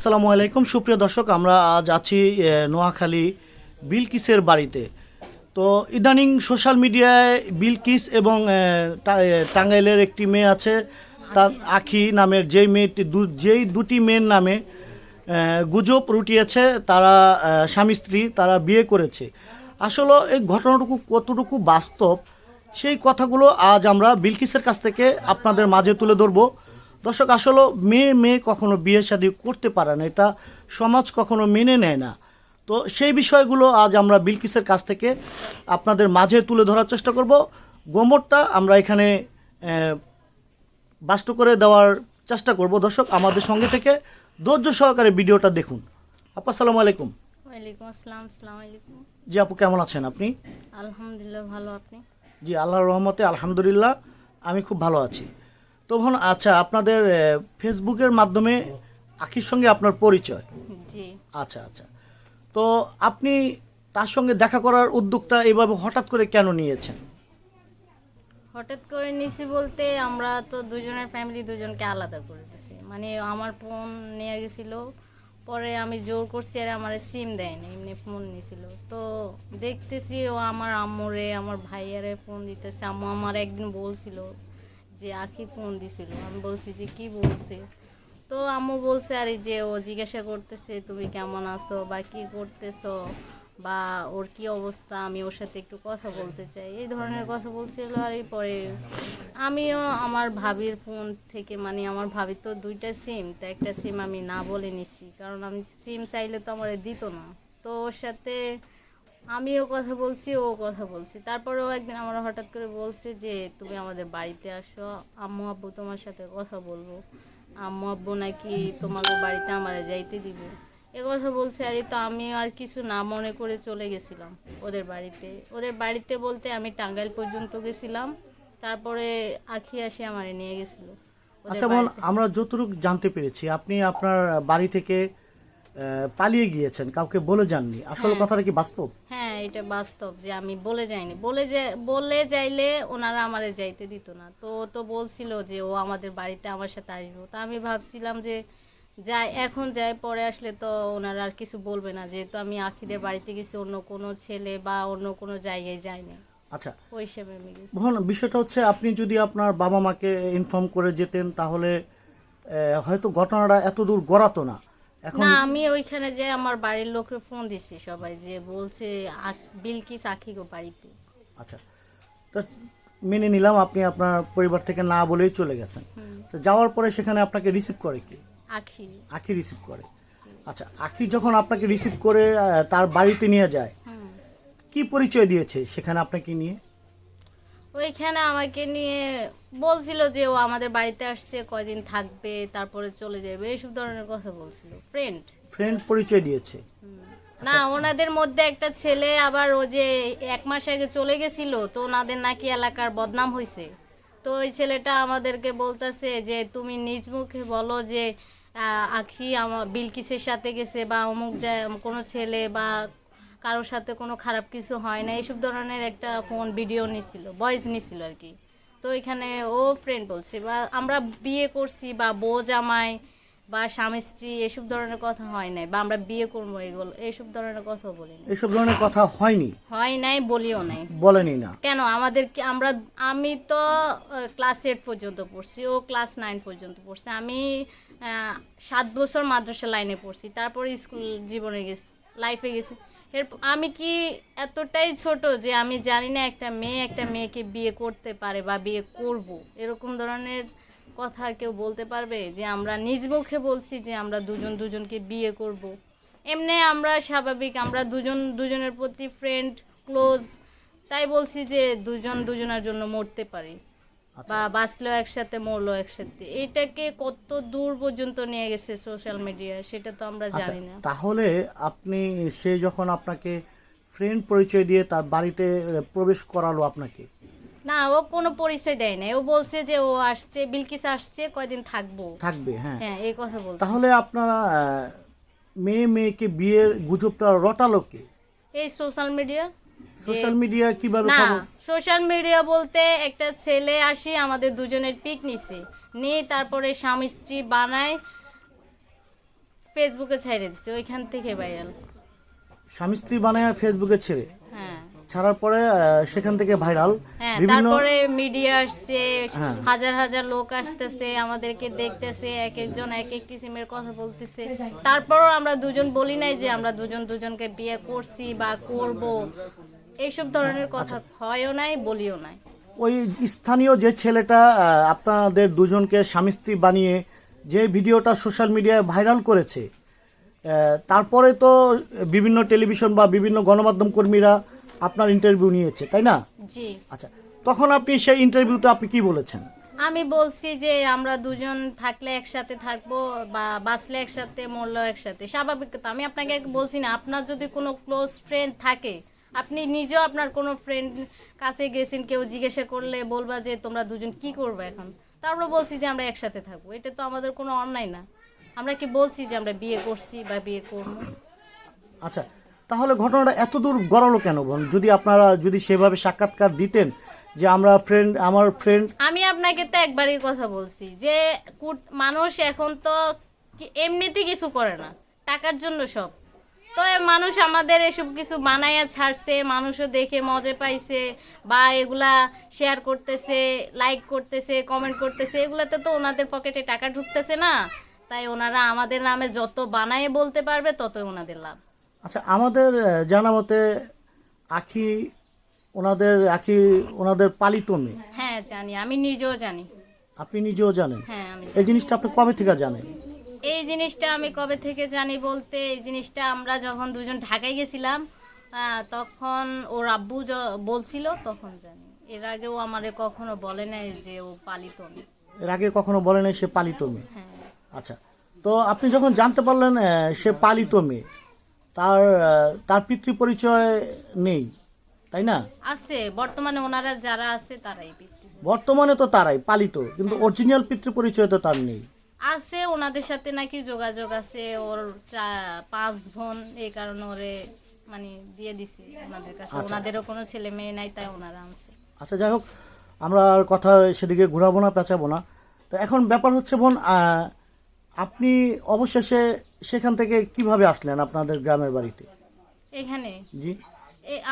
আসসালামু আলাইকুম। সুপ্রিয় দর্শক, আমরা আজ আছি নোয়াখালী বিলকিসের বাড়িতে। তো ইদানিং সোশ্যাল মিডিয়ায় বিলকিস এবং টাঙ্গাইলের একটি মেয়ে আছে, তার আখি নামের যেই মেয়েটি যেই দুটি মেয়ের নামে গুজব রুটিয়েছে, তারা স্বামী স্ত্রী, তারা বিয়ে করেছে। আসলে এই ঘটনাটুকু কতটুকু বাস্তব, সেই কথাগুলো আজ আমরা বিলকিসের কাছ থেকে আপনাদের মাঝে তুলে ধরবো। দর্শক আসলে মেয়ে মেয়ে কখনো বিয়ে শাদী করতে পারে না এটা সমাজ কখনো মেনে নেয় না। তো সেই বিষয়গুলো আজ আমরা বিলকিসের কাছ থেকে আপনাদের মাঝে তুলে ধরার চেষ্টা করব। গোমরটা আমরা এখানে বাস্ত করে দেওয়ার চেষ্টা করব। দর্শক আমাদের সঙ্গে থেকে ধৈর্য সহকারে ভিডিওটা দেখুন। আপা আসসালামু আলাইকুম। ওয়ালাইকুম আসসালাম আসসালামু আলাইকুম। জি আপু কেমন আছেন আপনি? আলহামদুলিল্লাহ ভালো আপনি? জি আল্লাহর রহমতে আলহামদুলিল্লাহ আমি খুব ভালো আছি। তো বোন আচ্ছা আপনাদের ফেসবুকের মাধ্যমে আখির সঙ্গে আপনার পরিচয়। জি। আচ্ছা আচ্ছা। তো আপনি তার সঙ্গে দেখা করার উদ্যোগটা এইভাবে হঠাৎ করে কেন নিয়েছেন? হঠাৎ করে নিছি বলতে আমরা তো দুজনের ফ্যামিলি দুজনকে আলাদা করে দিছি। মানে আমার ফোন নিয়ে গেছিল পরে আমি জোর করছি আর আমার সিম দেয়নি এমনি ফোন নিছিল তো দেখতেছি ও আমার আম্মুরে আমার ভাইয়ারে ফোন দিতেছে। আম্মু আমার একদিন বলছিল যে আখি ফোন দিছিল। আমি বলছি যে, কি বলছে? তো আম্মু বলছে, আর যে ও জিজ্ঞাসা করতেছে, তুমি কেমন আছো বা কি করতেছো? বা ওর কি অবস্থা? আমি ওর সাথে একটু কথা বলতে চাই। এই ধরনের কথা বলছিল আর পরে আমিও আমার ভাবির ফোন থেকে মানে আমার ভাবির তো দুইটা সিম তো একটা সিম আমি না বলে নিছি। কারণ আমি সিম চাইলে তো আমার দিত না। তো ওর সাথে আমিও কথা বলছি ও কথা বলছি। তারপরেও একদিন আমার হঠাৎ করে বলছে যে তুমি আমাদের বাড়িতে আসো আম্মু আব্বু তোমার সাথে কথা বলব। আম্মু আব্বু নাকি তোমাকে বাড়িতে আমার যাইতে দিব। এ কথা বলছে আর তো আমি আর কিছু না মনে করে চলে গেছিলাম ওদের বাড়িতে। ওদের বাড়িতে বলতে আমি টাঙ্গাইল পর্যন্ত গেছিলাম তারপরে আখি আসে আমারে নিয়ে গেছিল আচ্ছা বোন আমরা যতটুকু জানতে পেরেছি আপনি আপনার বাড়ি থেকে পালিয়ে গিয়েছেন কাউকে বলে যাননি। আসলে হ্যাঁ। কথাটা কি বাস্তব? হ্যাঁ এটা বাস্তব যে আমি বলে যাইনি। বলে যে বলে যাইলে ওনারা আমারে যাইতে দিত না। তো তো বলছিল যে ও আমাদের বাড়িতে আমার সাথে আসব। তো আমি ভাবছিলাম যে যাই এখন যাই পরে আসলে তো ওনারা আর কিছু বলবে না। যেহেতু আমি আখিদের বাড়িতে গেছি অন্য কোনো ছেলে বা অন্য কোনো জায়গায় যাইনি। আচ্ছা। ওই হিসেবে আমি গেছি। বোন বিষয়টা হচ্ছে আপনি যদি আপনার বাবা মাকে ইনফর্ম করে যেতেন তাহলে হয়তো ঘটনাটা এত দূর গড়াতো না। এখন না আমি ওইখানে যে আমার বাড়ির লোককে ফোন দিছি সবাই যে বলছে বিলকিস আখি গো বাড়িতে। আচ্ছা। তো মেনে নিলাম আপনি আপনার পরিবার থেকে না বলেই চলে গেছেন। তো যাওয়ার পরে সেখানে আপনাকে রিসিভ করে কি? আখি। আখি রিসিভ করে। আচ্ছা আখি যখন আপনাকে রিসিভ করে তার বাড়িতে নিয়ে যায় কি পরিচয় দিয়েছে সেখানে আপনাকে নিয়ে? ওইখানে আমাকে নিয়ে বলছিল যে ও আমাদের বাড়িতে আসছে কয়দিন থাকবে তারপরে চলে যাবে এইসব ধরনের কথা বলছিল। ফ্রেন্ড ফ্রেন্ড পরিচয় দিয়েছে। না ওনাদের মধ্যে একটা ছেলে আবার ও যে এক মাস আগে চলে গেছিল তো ওনাদের নাকি এলাকার বদনাম হয়েছে তো ওই ছেলেটা আমাদেরকে বলতেছে যে তুমি নিজ মুখে বলো যে আখি আমার বিলকিসের সাথে গেছে বা অমুক যায় কোনো ছেলে বা কারোর সাথে কোনো খারাপ কিছু হয় না এইসব ধরনের একটা ফোন ভিডিও নিছিল ভয়েস নিছিল আর কি। তো এখানে ও ফ্রেন্ড বলছে বা আমরা বিয়ে করছি বা বউ জামাই বা স্বামী স্ত্রী এসব ধরনের কথা হয় নাই বা আমরা বিয়ে করব এগুলো এইসব ধরনের কথা বলি না এসব ধরনের কথা হয়নি। হয় নাই বলিও নাই। বলেনি না। কেন? আমাদের কি আমরা আমি তো ক্লাস এইট পর্যন্ত পড়ছি ও ক্লাস নাইন পর্যন্ত পড়ছে। আমি সাত বছর মাদ্রাসা লাইনে পড়ছি তারপরে স্কুল জীবনে গেছি লাইফে গেছি। এর আমি কি এতটাই ছোট যে আমি জানি না একটা মেয়ে একটা মেয়েকে বিয়ে করতে পারে বা বিয়ে করব? এরকম ধরনের কথা কেউ বলতে পারবে? যে আমরা নিজ মুখে বলছি যে আমরা দুজন দুজনকে বিয়ে করব। এমনি আমরা স্বাভাবিক, আমরা দুজন দুজনের প্রতি ফ্রেন্ড ক্লোজ তাই বলছি যে দুজন দুজনের জন্য মরতে পারি। বা বাঁচলেও একসাথে মরলো একসাথে। এটাকে কত দূর পর্যন্ত নিয়ে গেছে সোশ্যাল মিডিয়া সেটা তো আমরা আচ্ছা জানি না। তাহলে আপনি সে যখন আপনাকে ফ্রেন্ড পরিচয় দিয়ে তার বাড়িতে প্রবেশ করালো আপনাকে? না ও কোনো পরিচয় দেয় না ও বলছে যে ও আসছে বিলকিস আসছে কয়দিন থাকব। থাকবে হ্যাঁ। হ্যাঁ এই কথা বলছে। তাহলে আপনারা মেয়ে মেয়েকে বিয়ের গুজবটা রটালো কে? এই সোশ্যাল মিডিয়া সোশ্যাল মিডিয়া কীভাবে না সোশ্যাল মিডিয়া বলতে একটা ছেলে আসি আমাদের দুজনের পিক নিছে নিয়ে তারপরে স্বামী স্ত্রী বানায় ফেসবুকে ছাইড়ে দিচ্ছে ওইখান থেকে ভাইরাল স্বামী স্ত্রী বানায় ফেসবুকে ছেড়ে? হ্যাঁ। ছাড়ার পরে আহ, সেখান থেকে ভাইরাল হ্যাঁ বিভিন্ন তারপরে মিডিয়া আসছে হ্যাঁ। হাজার হাজার লোক আসতেছে আমাদেরকে দেখতেছে এক একজন এক এক কিসিমের কথা বলতেছে। তারপরও আমরা দুজন বলি নাই যে আমরা দুজন দুজনকে বিয়ে করছি বা করব। এইসব ধরনের কথা হয়ও নাই বলিও নাই। ওই স্থানীয় যে ছেলেটা আপনাদের দুজনকে স্বামী স্ত্রী বানিয়ে যে ভিডিওটা সোশ্যাল মিডিয়ায় ভাইরাল করেছে তারপরে তো বিভিন্ন টেলিভিশন বা বিভিন্ন গণমাধ্যম কর্মীরা আপনার ইন্টারভিউ নিয়েছে তাই না? জি। আচ্ছা তখন আপনি সেই ইন্টারভিউতে আপনি কি বলেছেন? আমি বলছি যে আমরা দুজন থাকলে একসাথে থাকব বা বাঁচলে একসাথে মরলেও একসাথে স্বাভাবিক আমি আপনাকে বলছি না আপনার যদি কোনো ক্লোজ ফ্রেন্ড থাকে আপনি নিজেও আপনার কোনো ফ্রেন্ড কাছে গেছেন কেউ জিজ্ঞাসা করলে বলবা যে তোমরা দুজন কি করবে এখন? তারপরে বলছি যে আমরা একসাথে থাকব। এটা তো আমাদের কোনো অন্যায় না। আমরা কি বলছি যে আমরা বিয়ে করছি বা বিয়ে করব? আচ্ছা তাহলে ঘটনাটা এত দূর গড়ালো কেন বোন যদি আপনারা যদি সেভাবে সাক্ষাৎকার দিতেন যে আমরা ফ্রেন্ড আমার ফ্রেন্ড আমি আপনাকে তো একবারই কথা বলছি যে কুট- মানুষ এখন তো এমনিতে কিছু করে না। টাকার জন্য সব। তো মানুষ আমাদের এসব কিছু বানাইয়া ছাড়ছে মানুষও দেখে মজা পাইছে বা এগুলা শেয়ার করতেছে লাইক করতেছে কমেন্ট করতেছে এগুলাতে তো ওনাদের পকেটে টাকা ঢুকতেছে না। তাই ওনারা আমাদের নামে যত বানায় বলতে পারবে তত ওনাদের লাভ। আচ্ছা আমাদের জানা মতে আখি ওনাদের আখি ওনাদের পালিত মেয়ে। হ্যাঁ জানি। আমি নিজেও জানি। আপনি নিজেও জানেন? হ্যাঁ আমি এই জিনিসটা আপনি কবে থেকে জানেন? এই জিনিসটা আমি কবে থেকে জানি বলতে এই জিনিসটা আমরা যখন দুজন ঢাকায় গেছিলাম তখন ওর আব্বু বলছিল তখন জানি। এর আগেও আমারে কখনো বলে নাই যে ও পালিত মেয়ে। এর আগে কখনো বলে নাই সে পালিত মেয়ে? হ্যাঁ। আচ্ছা তো আপনি যখন জানতে পারলেন সে পালিত মেয়ে তার তার পিতৃ পরিচয় নেই তাই না? আছে বর্তমানে ওনারা যারা আছে তারাই পিতৃ। বর্তমানে তো তারাই পালিত কিন্তু অরিজিনাল পিতৃ পরিচয় তো তার নেই। আছে ওনাদের সাথে নাকি যোগাযোগ আছে ওর পাঁচ বোন এই কারণে ওরে মানে দিয়ে দিছি ওনাদের কাছে। আচ্ছা। ওনাদেরও কোনো ছেলে মেয়ে নাই তাই ওনারা আনছে। আচ্ছা যাই হোক আমরা আর কথা সেদিকে ঘোরাবো না পেঁচাবো না। তো এখন ব্যাপার হচ্ছে বোন আপনি অবশেষে সেখান থেকে কীভাবে আসলেন আপনাদের গ্রামের বাড়িতে? এখানে? জি।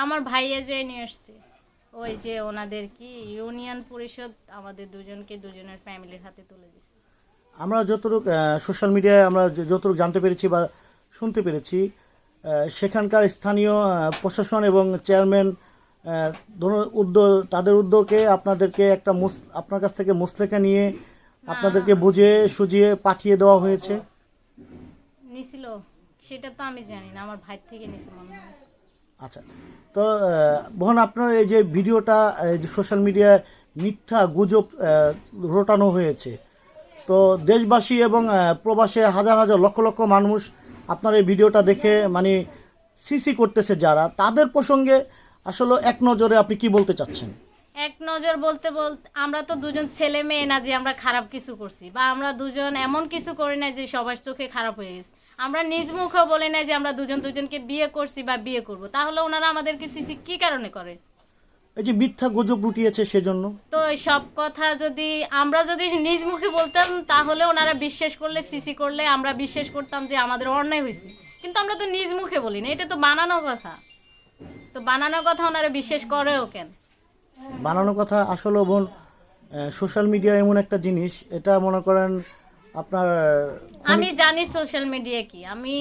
আমার ভাইয়া যে নিয়ে আসছে ওই যে ওনাদের কি ইউনিয়ন পরিষদ আমাদের দুজনকে দুজনের ফ্যামিলির হাতে তুলে দিচ্ছে আমরা যতটুক সোশ্যাল মিডিয়ায় আমরা যতটুক জানতে পেরেছি বা শুনতে পেরেছি সেখানকার স্থানীয় প্রশাসন এবং চেয়ারম্যান উদ্যোগ তাদের উদ্যোগে আপনাদেরকে একটা মুস আপনার কাছ থেকে মুসলেখা নিয়ে আপনাদেরকে বুঝিয়ে সুজিয়ে পাঠিয়ে দেওয়া হয়েছে। নিছিল। সেটা তো আমি জানি না আমার ভাই থেকে নিছে হয়। আচ্ছা। তো বোন আপনার এই যে ভিডিওটা এই যে সোশ্যাল মিডিয়ায় মিথ্যা গুজব রটানো হয়েছে তো দেশবাসী এবং প্রবাসে হাজার হাজার লক্ষ লক্ষ মানুষ আপনার এই ভিডিওটা দেখে মানে সিসি করতেছে যারা, তাদের প্রসঙ্গে আসলে এক নজরে আপনি কি বলতে চাচ্ছেন? এক নজর বলতে বলতে আমরা তো দুজন ছেলে মেয়ে না যে আমরা খারাপ কিছু করছি, বা আমরা দুজন এমন কিছু করি না যে সবার চোখে খারাপ হয়ে গেছে। আমরা নিজ মুখেও বলি না যে আমরা দুজন দুজনকে বিয়ে করছি বা বিয়ে করব, তাহলে ওনারা আমাদেরকে সিসি কি কারণে করে? এই যে মিথ্যা গুজব রুটিয়েছে সেজন্য? তো সব কথা যদি আমরা যদি নিজ মুখে বলতাম তাহলে ওনারা বিশ্বাস করলে সিসি করলে আমরা বিশ্বাস করতাম যে আমাদের অন্যায় হয়েছে। কিন্তু আমরা তো নিজ মুখে বলি না এটা তো বানানো কথা। তো বানানো কথা ওনারা বিশ্বাস করেও কেন? বানানো কথা আসলে বোন সোশ্যাল মিডিয়া এমন একটা জিনিস এটা মনে করেন আপনার আমি জানি সোশ্যাল মিডিয়া কি আমি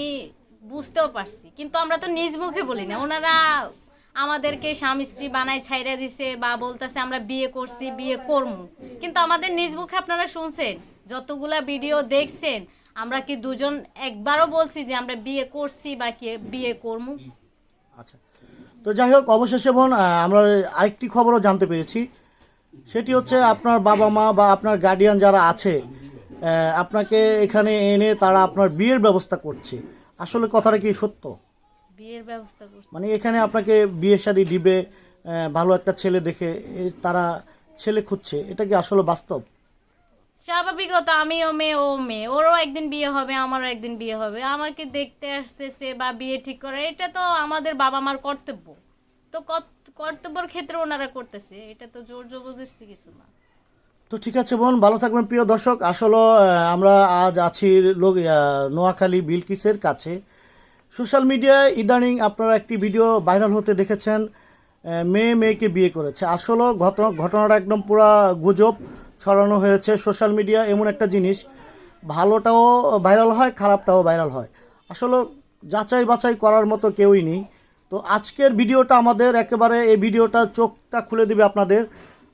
বুঝতেও পারছি কিন্তু আমরা তো নিজ মুখে বলি না। ওনারা আমাদেরকে স্বামী স্ত্রী বানায় ছাইরা দিছে বা বলতেছে, আমরা বিয়ে করছি, বিয়ে করমু। কিন্তু আমাদের নিজ মুখে আপনারা শুনছেন, যতগুলা ভিডিও দেখছেন, আমরা কি দুজন একবারও বলছি যে আমরা বিয়ে করছি বা কি বিয়ে করমু? আচ্ছা তো যাই হোক, অবশেষে বোন আমরা আরেকটি খবরও জানতে পেরেছি। সেটি হচ্ছে আপনার বাবা মা বা আপনার গার্ডিয়ান যারা আছে আপনাকে এখানে এনে তারা আপনার বিয়ের ব্যবস্থা করছে। আসলে কথাটা কি সত্য? বিয়ের ব্যবস্থা করছি। মানে এখানে আপনাকে বিয়ে শাদি দিবে ভালো একটা ছেলে দেখে তারা ছেলে খুঁজছে এটা কি আসলে বাস্তব? স্বাভাবিকতা আমিও মেয়ে ও মেয়ে। ওরও একদিন বিয়ে হবে আমারও একদিন বিয়ে হবে। আমাকে দেখতে আসতেছে বা বিয়ে ঠিক করে এটা তো আমাদের বাবা মার কর্তব্য। তো কর্তব্যের ক্ষেত্রে ওনারা করতেছে এটা তো জোর জবরদস্তি কিছু না। তো ঠিক আছে বোন ভালো থাকবেন প্রিয় দর্শক। আসলে আমরা আজ আছি লোক নোয়াখালী বিলকিসের কাছে। সোশ্যাল মিডিয়ায় ইদানিং আপনারা একটি ভিডিও ভাইরাল হতে দেখেছেন মেয়ে মেয়েকে বিয়ে করেছে। আসলে ঘটনা, ঘটনাটা একদম পুরা গুজব ছড়ানো হয়েছে সোশ্যাল মিডিয়া, এমন একটা জিনিস। ভালোটাও ভাইরাল হয়, খারাপটাও ভাইরাল হয়। আসলে যাচাই বাছাই করার মতো কেউই নেই। তো আজকের ভিডিওটা আমাদের একেবারে, এই ভিডিওটা চোখটা খুলে দিবে আপনাদের।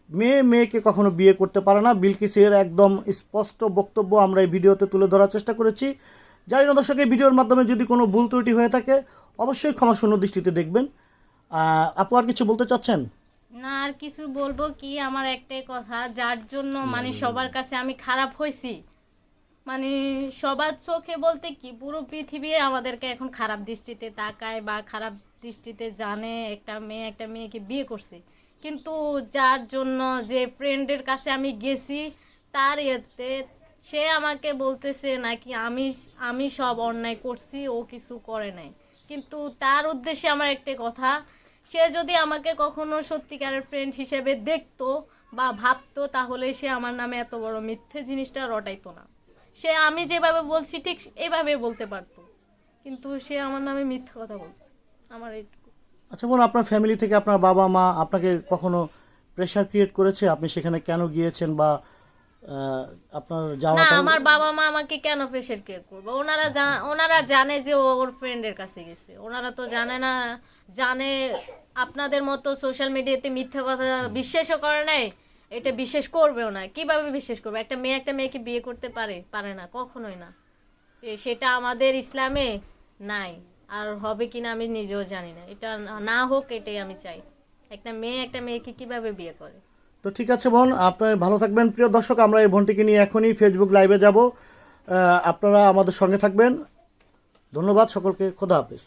মেয়ে মেয়েকে কখনো বিয়ে করতে পারে না। বিলকিসের একদম স্পষ্ট বক্তব্য আমরা এই ভিডিওতে তুলে ধরার চেষ্টা করেছি। জানি না দর্শক এই ভিডিওর মাধ্যমে যদি কোনো ভুল ত্রুটি হয়ে থাকে অবশ্যই ক্ষমা শূন্য দৃষ্টিতে দেখবেন। আপু আর কিছু বলতে চাচ্ছেন? না আর কিছু বলব কি আমার একটাই কথা যার জন্য মানে সবার কাছে আমি খারাপ হয়েছি। মানে সবার চোখে বলতে কি পুরো পৃথিবী আমাদেরকে এখন খারাপ দৃষ্টিতে তাকায় বা খারাপ দৃষ্টিতে জানে একটা মেয়ে একটা মেয়েকে বিয়ে করছে। কিন্তু যার জন্য যে ফ্রেন্ডের কাছে আমি গেছি তার ইয়েতে সে আমাকে বলতেছে নাকি আমি আমি সব অন্যায় করছি, ও কিছু করে নাই। কিন্তু তার উদ্দেশ্যে আমার একটা কথা, সে যদি আমাকে কখনো সত্যিকারের ফ্রেন্ড হিসেবে দেখতো বা ভাবতো, তাহলে সে আমার নামে এত বড় মিথ্যে জিনিসটা রটাইতো না। সে আমি যেভাবে বলছি, ঠিক এইভাবে বলতে পারতো। কিন্তু সে আমার নামে মিথ্যা কথা বলছে। আমার এইটুকু। আচ্ছা বোন আপনার ফ্যামিলি থেকে আপনার বাবা মা আপনাকে কখনো প্রেশার ক্রিয়েট করেছে? আপনি সেখানে কেন গিয়েছেন বা আপনার না আমার বাবা মা আমাকে কেন কেয়ার করবে? ওনারা ওনারা জানে যে ওর ফ্রেন্ডের কাছে গেছে। ওনারা তো জানে না জানে আপনাদের মতো সোশ্যাল মিডিয়াতে মিথ্যা কথা বিশ্বাসও করে নাই এটা বিশ্বাস করবেও না। কীভাবে বিশ্বাস করবে? একটা মেয়ে একটা মেয়েকে বিয়ে করতে পারে? পারে না কখনোই না। সেটা আমাদের ইসলামে নাই। আর হবে কিনা আমি নিজেও জানি না। এটা না হোক এটাই আমি চাই। একটা মেয়ে একটা মেয়েকে কীভাবে বিয়ে করে? তো ঠিক আছে বোন, আপনি ভালো থাকবেন। প্রিয় দর্শক, আমরা এই বোনটিকে নিয়ে এখনই ফেসবুক লাইভে যাব। আপনারা আমাদের সঙ্গে থাকবেন। ধন্যবাদ, সকলকে। খোদা হাফেজ।